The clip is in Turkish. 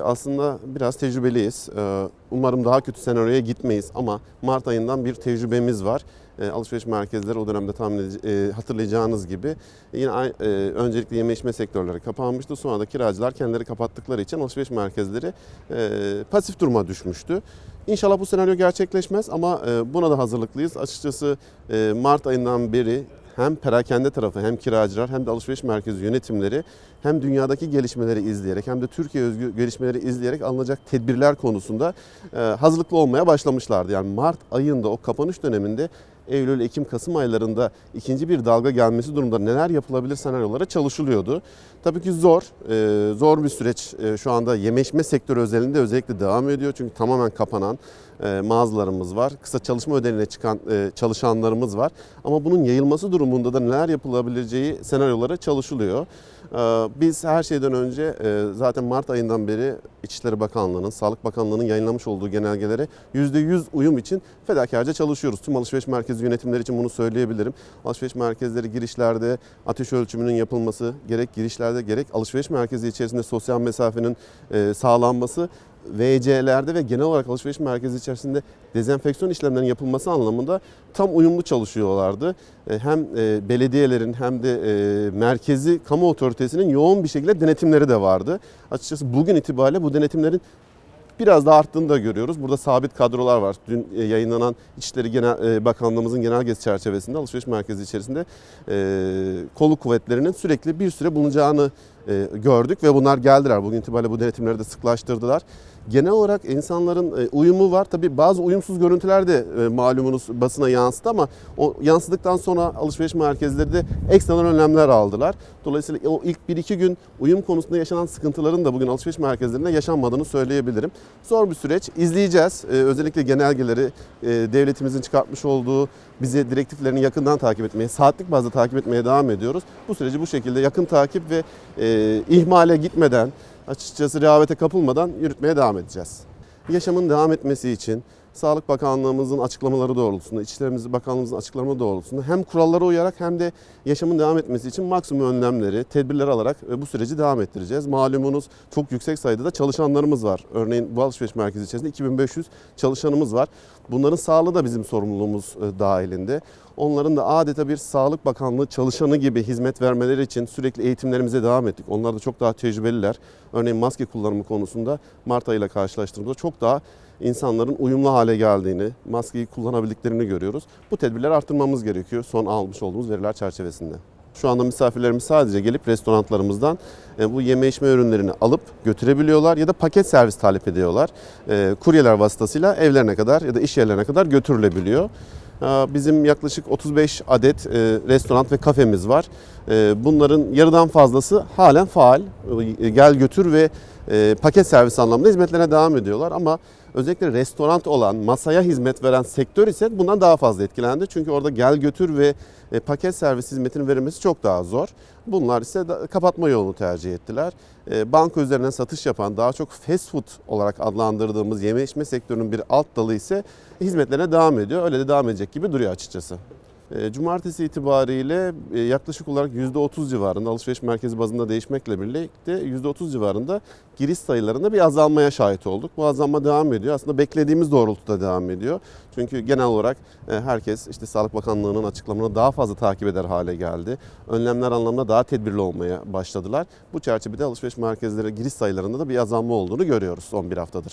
Aslında biraz tecrübeliyiz. Ee, Umarım daha kötü senaryoya gitmeyiz ama Mart ayından bir tecrübemiz var. Ee, Alışveriş merkezleri o dönemde tahmin e, hatırlayacağınız gibi yine e, öncelikle yeme içme sektörleri kapanmıştı. Sonra da kiracılar kendileri kapattıkları için alışveriş merkezleri e, pasif duruma düşmüştü. İnşallah bu senaryo gerçekleşmez ama buna da hazırlıklıyız. Açıkçası Mart ayından beri hem perakende tarafı hem kiracılar hem de alışveriş merkezi yönetimleri hem dünyadaki gelişmeleri izleyerek hem de Türkiye özgü gelişmeleri izleyerek alınacak tedbirler konusunda hazırlıklı olmaya başlamışlardı. Yani Mart ayında o kapanış döneminde Eylül, Ekim, Kasım aylarında ikinci bir dalga gelmesi durumunda neler yapılabilir senaryolara çalışılıyordu. Tabii ki zor, e, zor bir süreç e, şu anda yeme içme sektörü özelinde özellikle devam ediyor. Çünkü tamamen kapanan e, mağazalarımız var. Kısa çalışma ödeneğine çıkan e, çalışanlarımız var. Ama bunun yayılması durumunda da neler yapılabileceği senaryolara çalışılıyor. Biz her şeyden önce zaten Mart ayından beri İçişleri Bakanlığı'nın, Sağlık Bakanlığı'nın yayınlamış olduğu genelgelere %100 uyum için fedakarca çalışıyoruz. Tüm alışveriş merkezi yönetimleri için bunu söyleyebilirim. Alışveriş merkezleri girişlerde ateş ölçümünün yapılması, gerek girişlerde gerek alışveriş merkezi içerisinde sosyal mesafenin e, sağlanması VC'lerde ve genel olarak alışveriş merkezi içerisinde dezenfeksiyon işlemlerinin yapılması anlamında tam uyumlu çalışıyorlardı. E, Hem e, belediyelerin hem de merkezi kamu otoritesinin yoğun bir şekilde denetimleri de vardı. Açıkçası bugün itibariyle bu denetimlerin biraz daha arttığını da görüyoruz. Burada sabit kadrolar var. Dün e, yayınlanan İçişleri Genel e, Bakanlığımızın genelgesi çerçevesinde alışveriş merkezi içerisinde e, kolluk kuvvetlerinin sürekli bir süre bulunacağını e, gördük ve bunlar geldiler. Bugün itibariyle bu denetimleri de sıklaştırdılar. Genel olarak insanların e, uyumu var. Tabii bazı uyumsuz görüntüler de e, malumunuz basına yansıdı ama o yansıdıktan sonra alışveriş merkezleri de ekstradan önlemler aldılar. Dolayısıyla o ilk 1-2 gün uyum konusunda yaşanan sıkıntıların da bugün alışveriş merkezlerinde yaşanmadığını söyleyebilirim. Zor bir süreç. İzleyeceğiz. E, özellikle genelgeleri e, devletimizin çıkartmış olduğu bize direktiflerini yakından takip etmeye, saatlik bazda takip etmeye devam ediyoruz. Bu süreci bu şekilde yakın takip ve e, ihmale gitmeden, açıkçası rehavete kapılmadan yürütmeye devam edeceğiz. Yaşamın devam etmesi için Sağlık Bakanlığımızın açıklamaları doğrultusunda, İçişleri Bakanlığımızın açıklamaları doğrultusunda hem kurallara uyarak hem de yaşamın devam etmesi için maksimum önlemleri, tedbirler alarak e, bu süreci devam ettireceğiz. Malumunuz çok yüksek sayıda da çalışanlarımız var. Örneğin bu alışveriş merkezi içerisinde 2500 çalışanımız var. Bunların sağlığı da bizim sorumluluğumuz e, dahilinde. Onların da adeta bir Sağlık Bakanlığı çalışanı gibi hizmet vermeleri için sürekli eğitimlerimize devam ettik. Onlar da çok daha tecrübeliler. Örneğin maske kullanımı konusunda Mart ayıyla karşılaştırdığımızda çok daha insanların uyumlu hale geldiğini, maskeyi kullanabildiklerini görüyoruz. Bu tedbirleri arttırmamız gerekiyor son almış olduğumuz veriler çerçevesinde. Şu anda misafirlerimiz sadece gelip restoranlarımızdan e, bu yeme içme ürünlerini alıp götürebiliyorlar ya da paket servis talep ediyorlar. E, Kuryeler vasıtasıyla evlerine kadar ya da iş yerlerine kadar götürülebiliyor. E, Bizim yaklaşık 35 adet restoran ve kafemiz var. Bunların yarıdan fazlası halen faal. Gel götür ve e, paket servis anlamında hizmetlerine devam ediyorlar ama özellikle restoran olan, masaya hizmet veren sektör ise bundan daha fazla etkilendi. Çünkü orada gel götür ve e, paket servis hizmetinin verilmesi çok daha zor. Bunlar ise da- kapatma yolunu tercih ettiler. E, Banka üzerinden satış yapan daha çok fast food olarak adlandırdığımız yeme içme sektörünün bir alt dalı ise hizmetlerine devam ediyor. Öyle de devam edecek gibi duruyor açıkçası. E, Cumartesi itibariyle e, yaklaşık olarak %30 civarında alışveriş merkezi bazında değişmekle birlikte %30 civarında giriş sayılarında bir azalmaya şahit olduk. Bu azalma devam ediyor. Aslında beklediğimiz doğrultuda devam ediyor. Çünkü genel olarak e, herkes işte Sağlık Bakanlığı'nın açıklamalarını daha fazla takip eder hale geldi. Önlemler anlamında daha tedbirli olmaya başladılar. Bu çerçevede alışveriş merkezleri giriş sayılarında da bir azalma olduğunu görüyoruz son bir haftadır.